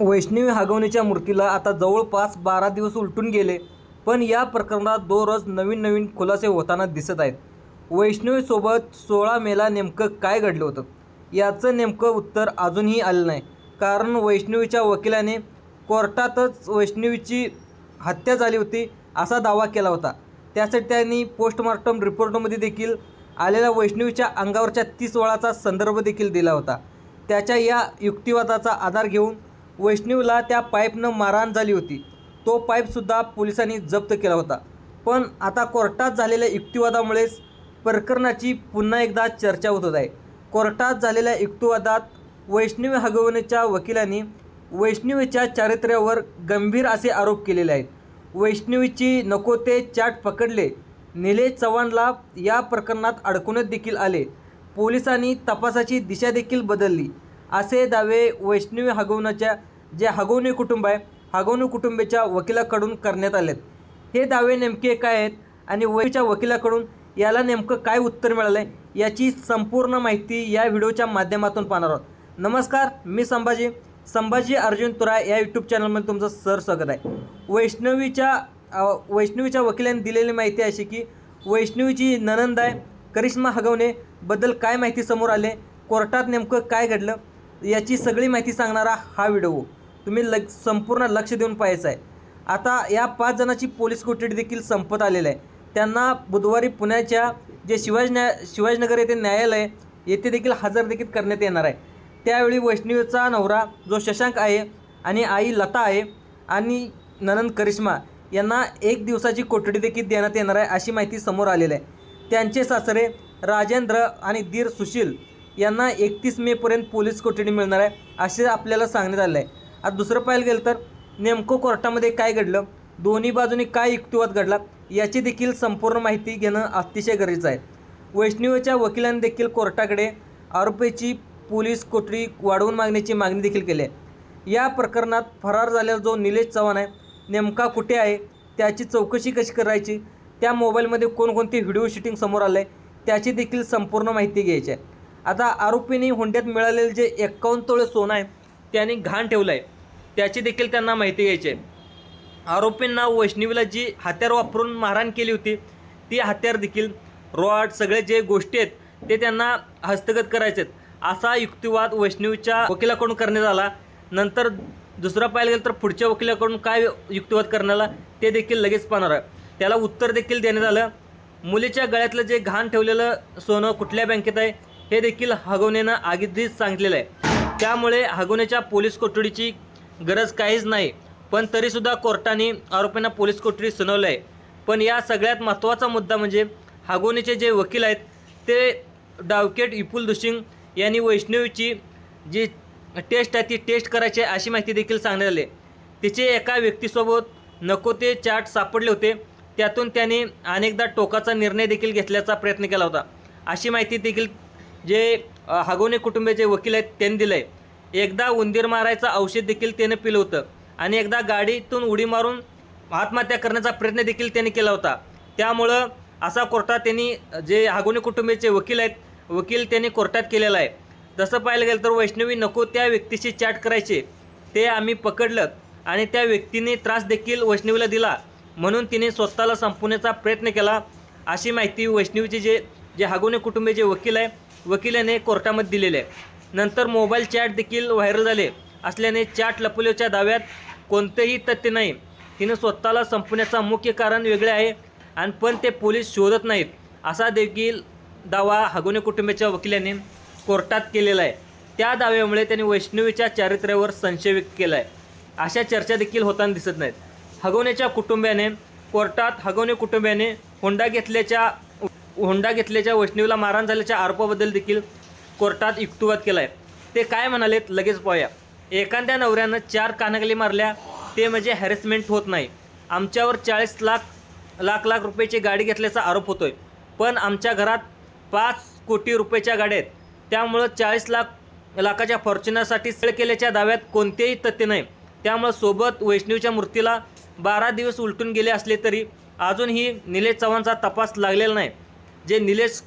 वैष्णवी हागवणीच्या मूर्तीला आता जवळपास बारा दिवस उलटून गेले पण या प्रकरणात दररोज नवीन नवीन खुलासे होताना दिसत आहेत. वैष्णवीसोबत सोळा मेला नेमकं काय घडलं होतं? याचं नेमकं उत्तर अजूनही आलं नाही. कारण वैष्णवीच्या वकिलाने कोर्टातच वैष्णवीची हत्या झाली होती असा दावा केला होता. त्यासाठी त्यांनी पोस्टमॉर्टम रिपोर्टमध्ये देखील आलेल्या वैष्णवीच्या अंगावरच्या तीस वळाचा संदर्भ देखील दिला होता. त्याच्या या युक्तिवादाचा आधार घेऊन वैष्णवीला त्या पाईपनं मारहाण झाली होती. तो पाईपसुद्धा पोलिसांनी जप्त केला होता. पण आता कोर्टात झालेल्या युक्तिवादामुळेच प्रकरणाची पुन्हा एकदा चर्चा होत आहे. कोर्टात झालेल्या युक्तिवादात वैष्णवी हगवणेच्या वकिलांनी वैष्णवीच्या चारित्र्यावर गंभीर असे आरोप केलेले आहेत. वैष्णवीची नको ते चाट पकडले. निलेश चव्हाणला या प्रकरणात अडकूनच देखील आले. पोलिसांनी तपासाची दिशा देखील बदलली. असे दावे वैष्णवी हगवण्याच्या जे हगवणी कुटुंब आहे हगवणी कुटुंबाच्या वकिलाकडून करण्यात आलेत. हे दावे नेमके काय आहेत आणि वयच्या वकिलाकडून याला नेमकं काय उत्तर मिळालं आहे याची संपूर्ण माहिती या व्हिडिओच्या माध्यमातून पाहणार आहोत. नमस्कार मी संभाजी. संभाजी अर्जुन तुराय या यूट्यूब चॅनलमध्ये तुमचं सर स्वागत आहे. वैष्णवीच्या वैष्णवीच्या वकिलांनी दिलेली माहिती अशी की वैष्णवीची ननंद आहे करिश्मा हगवणे बद्दल काय माहिती समोर आले कोर्टात नेमकं काय घडलं याची सगळी माहिती सांगणारा हा व्हिडिओ. तुम्ही लग संपूर्ण लक्ष देऊन पाहायचं आहे आता या पाच जणांची पोलीस कोठडी देखील संपत आलेलं आहे. त्यांना बुधवारी पुण्याच्या जे शिवाजी न्या शिवाजीनगर येथे न्यायालय येथे देखील हजर देखील करण्यात येणार आहे. त्यावेळी वैष्णवीचा नवरा जो शशांक आहे आणि आई लता आहे आणि ननंद करिश्मा यांना एक दिवसाची कोठडी देखील देण्यात येणार आहे अशी माहिती समोर आलेली आहे. त्यांचे सासरे राजेंद्र आणि धीर सुशील यांना एकतीस मेपर्यंत पोलीस कोठडी मिळणार आहे असे आपल्याला सांगण्यात आलं आहे. आता दुसरं पाहायला गेलं तर नेमकं कोर्टामध्ये काय घडलं? दोन्ही बाजूनी काय युक्तिवाद घडला याची देखील संपूर्ण माहिती घेणं अतिशय गरजेचं आहे. वैष्णवीच्या वकिलांनी देखील कोर्टाकडे आरोपीची पोलीस कोठडी वाढवून मागण्याची मागणी देखील केली आहे. या प्रकरणात फरार झालेला जो निलेश चव्हाण आहे नेमका कुठे आहे? त्याची चौकशी कशी करायची? त्या मोबाईलमध्ये कोणकोणते व्हिडिओ शूटिंग समोर आलं आहे त्याची देखील संपूर्ण माहिती घ्यायची आहे. आता आरोपीने हुंड्यात मिळालेलं जे एक्कावन्न तोळे सोनं आहे त्याने घाण ठेवलं आहे त्याची देखील त्यांना माहिती घ्यायची आहे. आरोपींना वैष्णवीला जी हत्यार वापरून मारहाण केली होती ती हत्यार देखील रॉड सगळे जे गोष्टी आहेत ते त्यांना हस्तगत करायचे आहेत असा युक्तिवाद वैष्णवीच्या वकिलाकडून करण्यात आला. नंतर दुसरा पाहायला गेलं तर पुढच्या वकिलाकडून काय युक्तिवाद करण्याला ते देखील लगेच पाहणार आहे. त्याला उत्तर देखील देण्यात आलं. मुलीच्या गळ्यातलं जे घाण ठेवलेलं सोनं कुठल्या बँकेत आहे हे देखील हगवण्यानं आगीधीच सांगितलेलं आहे. त्यामुळे हगवणेच्या पोलीस कोठडीची गरज काहीच नाही. पण तरीसुद्धा कोर्टाने आरोपींना पोलीस कोठडी सुनावलं आहे पण या सगळ्यात महत्त्वाचा मुद्दा म्हणजे हागोनीचे जे वकील आहेत ते डावकेट विपुल दुशिंग यांनी वैष्णवीची जी टेस्ट आहे ती टेस्ट करायची आहे अशी माहिती देखील सांगण्यात आली. तिचे एका व्यक्तीसोबत नको ते चार्ट सापडले होते. त्यातून त्याने अनेकदा टोकाचा निर्णय देखील घेतल्याचा प्रयत्न केला होता. अशी माहिती देखील जे हागोने कुटुंबाचे वकील आहेत त्यांनी दिलं आहे एकदा उंदीर मारायचं औषध देखील त्याने पिलं होतं. आणि एकदा गाडीतून उडी मारून आत्महत्या करण्याचा प्रयत्न देखील त्यांनी केला होता. त्यामुळं असा कोर्टात त्यांनी जे हागोने कुटुंबाचे वकील आहेत वकील त्यांनी कोर्टात केलेला आहे. तसं पाहायला गेलं तर वैष्णवी नको त्या व्यक्तीशी चॅट करायचे. ते आम्ही पकडलं आणि त्या व्यक्तीने त्रास देखील वैष्णवीला दिला. म्हणून तिने स्वतःला संपवण्याचा प्रयत्न केला. अशी माहिती वैष्णवीचे जे जे हागोने कुटुंबाचे वकील आहे वकिलाने कोर्टामध्ये दिलेले. आहे नंतर मोबाईल चॅट देखील व्हायरल झाले. असल्याने चॅट लपवल्याच्या दाव्यात कोणतेही तथ्य नाही. तिनं स्वतःला संपवण्याचा मुख्य कारण वेगळे आहे आणि पण ते पोलीस शोधत नाहीत. असा देखील दावा हगोने कुटुंबाच्या वकिलाने कोर्टात केलेला आहे. त्या दाव्यामुळे त्यांनी वैष्णवीच्या चारित्र्यावर संशय व्यक्त केला आहे अशा चर्चा देखील होताना दिसत नाहीत. हगवण्याच्या कुटुंबियाने कोर्टात हगवणे कुटुंबियाने होंडा घेतल्याच्या होंडा घेतल्याच्या वैष्णवीला मारहाण झाल्याच्या आरोपाबद्दल देखील कोर्टात युक्तिवाद केला आहे ते काय म्हणालेत लगेच पाहूया. एखाद्या नवऱ्यानं चार कानागली मारल्या ते म्हणजे हॅरेसमेंट होत नाही. आमच्यावर चाळीस लाख लाख लाख रुपयाची गाडी घेतल्याचा आरोप होतोय. पण आमच्या घरात पाच कोटी रुपयाच्या गाड्या आहेत. त्यामुळं चाळीस लाख लाखाच्या फॉर्च्युनरसाठी सेळ केल्याच्या दाव्यात कोणतेही तथ्य नाही. त्यामुळं सोबत वैष्णवीच्या मूर्तीला बारा दिवस उलटून गेले असले तरी अजूनही निलेश चव्हाणचा तपास लागलेला नाही. जे निलेश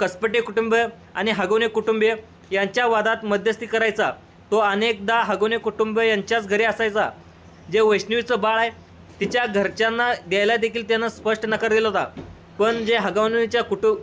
कसपटे कुटुंब आणि हगवणे कुटुंबीय यांच्या वादात मध्यस्थी करायचा तो अनेकदा हगवणे कुटुंब यांच्याच घरी असायचा. जे वैष्णवीचं बाळ आहे तिच्या घरच्यांना द्यायला देखील त्यानं स्पष्ट नकार दिला होता. पण जे हगवणीच्या कुटु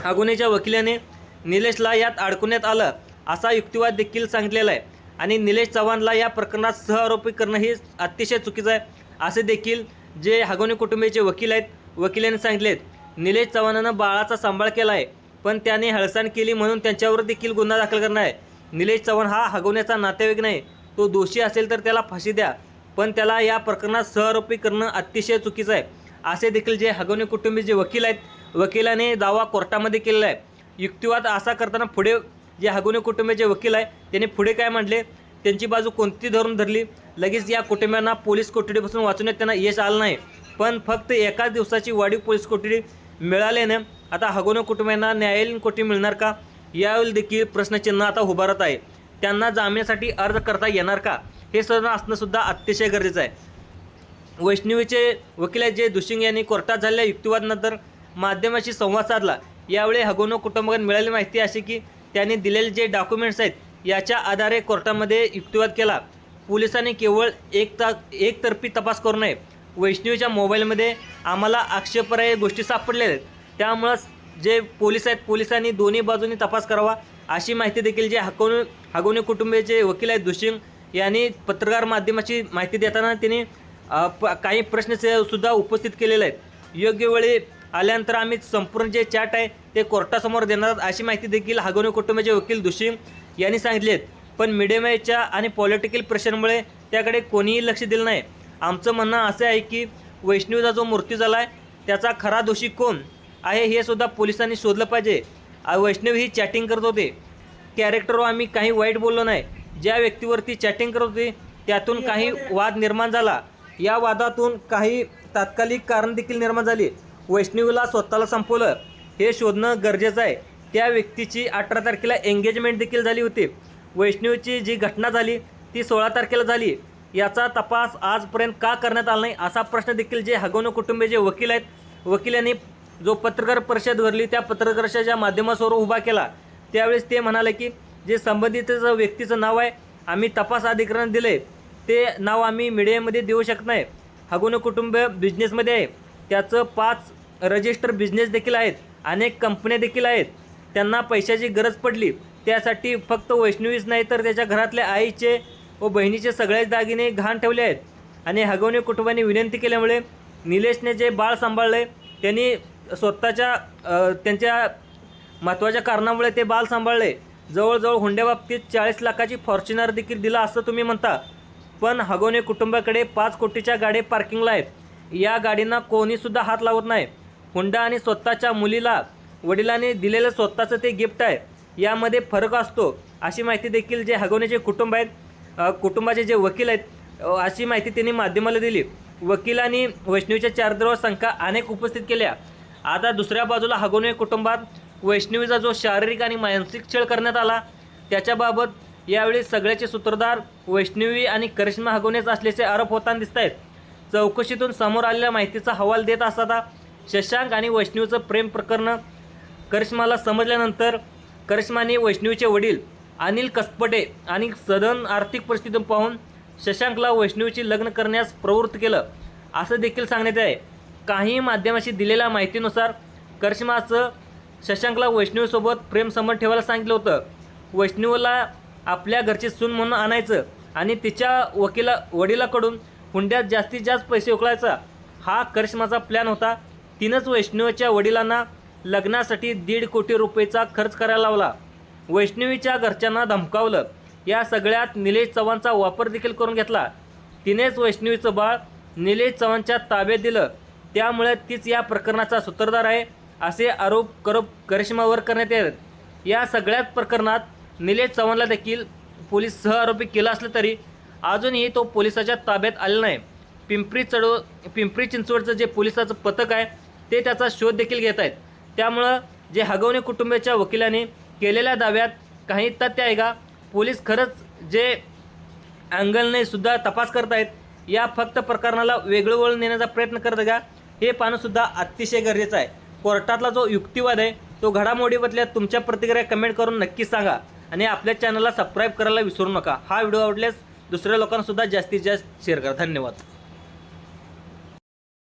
हगवणीच्या वकिलाने निलेशला यात अडकवण्यात आलं असा युक्तिवाद देखील सांगितलेला आहे. आणि निलेश चव्हाणला या प्रकरणात सहआरोपी करणं हे अतिशय चुकीचं आहे. असे देखील जे हगवणे कुटुंबियाचे वकील आहेत वकिलांनी आहेत निलेश चव्हाणानं बाळाचा सांभाळ केला आहे पण त्याने हळसाण केली म्हणून त्यांच्यावर देखील गुन्हा दाखल करणार आहे. निलेश चव्हाण हा हगवण्याचा नातेवाईक नाही. तो दोषी असेल तर त्याला फाशी द्या पण त्याला या प्रकरणात सहआरोपी करणं अतिशय चुकीचं आहे. असे देखील जे हगवणे कुटुंबी जे वकील आहेत वकिलाने दावा कोर्टामध्ये केलेला आहे. युक्तिवाद असा करताना पुढे जे हगवणे कुटुंबाचे वकील आहे त्यांनी पुढे काय म्हटले? त्यांची बाजू कोणती धरून धरली? लगेच या कुटुंबियांना पोलीस कोठडीपासून वाचवण्यात त्यांना यश आलं नाही. पण फक्त एकाच दिवसाची वाढीव पोलीस कोठडी मिळाल्याने आता हगोनो कुटुंबियांना न्यायालयीन कोटी मिळणार का? यावेळी देखील प्रश्नचिन्ह आता उभारत आहे. त्यांना जामिनासाठी अर्ज करता येणार का? हे सर्व असणंसुद्धा अतिशय गरजेचं आहे. वैष्णवीचे वकील आहेत जे दुशिंग यांनी कोर्टात झालेल्या युक्तिवादानंतर माध्यमाशी संवाद साधला. यावेळी हगोनो कुटुंबाकडे मिळालेली माहिती अशी की त्यांनी दिलेले जे डॉक्युमेंट्स आहेत याच्या आधारे कोर्टामध्ये युक्तिवाद केला. पोलिसांनी केवळ एक ता एकतर्फी तपास करू नये. वैष्णवीच्या मोबाईलमध्ये आम्हाला आक्षेपराय गोष्टी सापडलेल्या आहेत. त्यामुळं जे पोलीस आहेत पोलिसांनी दोन्ही बाजूनी तपास करावा अशी माहिती देखील जे हकवणे हगवणे कुटुंबियाचे वकील आहेत दुशिंग यांनी पत्रकार माध्यमाची माहिती देताना त्यांनी प काही प्रश्न सुद्धा उपस्थित केलेले आहेत. योग्य वेळी आल्यानंतर आम्ही संपूर्ण जे चॅट आहे ते कोर्टासमोर देणार आहोत अशी माहिती देखील हगवणे कुटुंबाचे वकील दुशिंग यांनी सांगितले आहेत. पण मीडियमच्या आणि पॉलिटिकल प्रेशरमुळे त्याकडे कोणीही लक्ष दिलं नाही. आमचं म्हणणं असं आहे की वैष्णवीचा जो मृत्यू झाला आहे त्याचा खरा दोषी कोण आहे हे सुद्धा पोलिसांनी शोधलं पाहिजे. वैष्णवी ही चॅटिंग करत होते. कॅरेक्टरवर आम्ही काही वाईट बोललो नाही. ज्या व्यक्तीवरती चॅटिंग करत होती त्यातून काही वाद निर्माण झाला. या वादातून काही तात्कालिक कारण देखील निर्माण झाली. वैष्णवीला स्वतःला संपवलं. हे शोधणं गरजेचं आहे. त्या व्यक्तीची अठरा तारखेला एंगेजमेंट देखील झाली होती. वैष्णवीची जी घटना झाली ती सोळा तारखेला झाली. याचा तपास आजपर्यंत का करण्यात आला नाही असा प्रश्न देखील जे हगवणं कुटुंबीय जे वकील आहेत वकिलांनी जो पत्रकार परिषद भरली त्या पत्रकारच्या माध्यमासमोर उभा केला त्यावेळेस ते म्हणाले की जे संबंधित व्यक्तीचं नाव आहे आम्ही तपास अधिकाऱ्यांना दिले ते नाव आम्ही मीडियामध्ये देऊ शकत नाही. हगवणं कुटुंब बिझनेसमध्ये आहे. त्याचं पाच रजिस्टर बिझनेस देखील आहेत अनेक कंपन्या देखील आहेत. त्यांना पैशाची गरज पडली त्यासाठी फक्त वैष्णवीच नाही तर त्याच्या घरातल्या आईचे व बहिणीचे सगळेच दागिने घाण ठेवले आहेत. आणि हगवणे कुटुंबाने विनंती केल्यामुळे निलेशने जे बाळ सांभाळले त्यांनी स्वतःच्या त्यांच्या महत्त्वाच्या कारणामुळे ते बाल सांभाळले. जवळजवळ हुंड्याबाबतीत चाळीस लाखाची फॉर्च्युनर देखील दिला असं तुम्ही म्हणता. पण हगवणे कुटुंबाकडे पाच कोटीच्या गाड्या पार्किंगला आहेत. या गाडींना कोणीसुद्धा हात लावत नाही. हुंडा आणि स्वतःच्या मुलीला वडिलांनी दिलेलं स्वतःचं ते गिफ्ट आहे. यामध्ये फरक असतो अशी माहिती देखील जे हगवण्याचे कुटुंब आहेत कुटुंबाचे जे वकील आहेत अशी माहिती त्यांनी माध्यमाला दिली. वकिलांनी वैष्णवीच्या चारदरवर शंका अनेक उपस्थित केल्या. आता दुसऱ्या बाजूला हगवणे कुटुंबात वैष्णवीचा जो शारीरिक आणि मानसिक छळ करण्यात आला त्याच्याबाबत यावेळी सगळ्याचे सूत्रधार वैष्णवी आणि करिश्मा हगोनेच असल्याचे आरोप होताना दिसत आहेत चौकशीतून समोर आलेल्या माहितीचा हवाल देत असताना शशांक आणि वैष्णवीचं प्रेम प्रकरण करिश्माला समजल्यानंतर करिश्माने वैष्णवीचे वडील अनिल कसपटे आणि सदन आर्थिक परिस्थिती पाहून शशांकला वैष्णवीची लग्न करण्यास प्रवृत्त केलं. असं देखील सांगण्यात आहे. काही माध्यमाशी दिलेल्या माहितीनुसार करिश्माचं शशांकला वैष्णवीसोबत प्रेमसंबंध ठेवायला सांगितलं होतं. वैष्णवीला आपल्या घरची सून म्हणून आणायचं आणि तिच्या वकिला वडिलाकडून हुंड्यात जास्तीत जास्त पैसे उकळायचा. हा करिश्माचा प्लॅन होता. तिनंच वैष्णवीच्या वडिलांना लग्नासाठी दीड कोटी रुपयेचा खर्च करायला लावला. वैष्णवीच्या घरच्यांना धमकावलं. या सगळ्यात निलेश चव्हाणचा वापर देखील करून घेतला. तिनेच वैष्णवीचं बाळ निलेश चव्हाणच्या ताब्यात दिलं. त्यामुळे तीच या प्रकरणाचा सूत्रधार आहे असे आरोप करप करिश्मावर करण्यात येत. या सगळ्याच प्रकरणात निलेश चव्हाणला देखील पोलीस सहआरोपी केला असलं तरी अजूनही तो पोलिसाच्या ताब्यात आलेला नाही. पिंपरी चढव पिंपरी चिंचवडचं जे पोलिसाचं पथक आहे ते त्याचा शोध देखील घेत आहेत. त्यामुळं जे हगवणे कुटुंबाच्या वकिलाने केलेल्या दाव्यात काही तथ्य आहे का? पोलीस खरंच जे अँगलने सुद्धा तपास करत आहेत या फक्त प्रकरणाला वेगळं वळण नेण्याचा प्रयत्न करत आहे का? हे पाहणंसुद्धा अतिशय गरजेचं आहे. कोर्टातला जो युक्तिवाद आहे तो घडामोडीबद्दल तुमच्या प्रतिक्रिया कमेंट करून नक्कीच सांगा. आणि आपल्या चॅनलला सबस्क्राईब करायला विसरू नका. हा व्हिडिओ आवडल्यास दुसऱ्या लोकांनासुद्धा जास्तीत जास्त शेअर करा. धन्यवाद.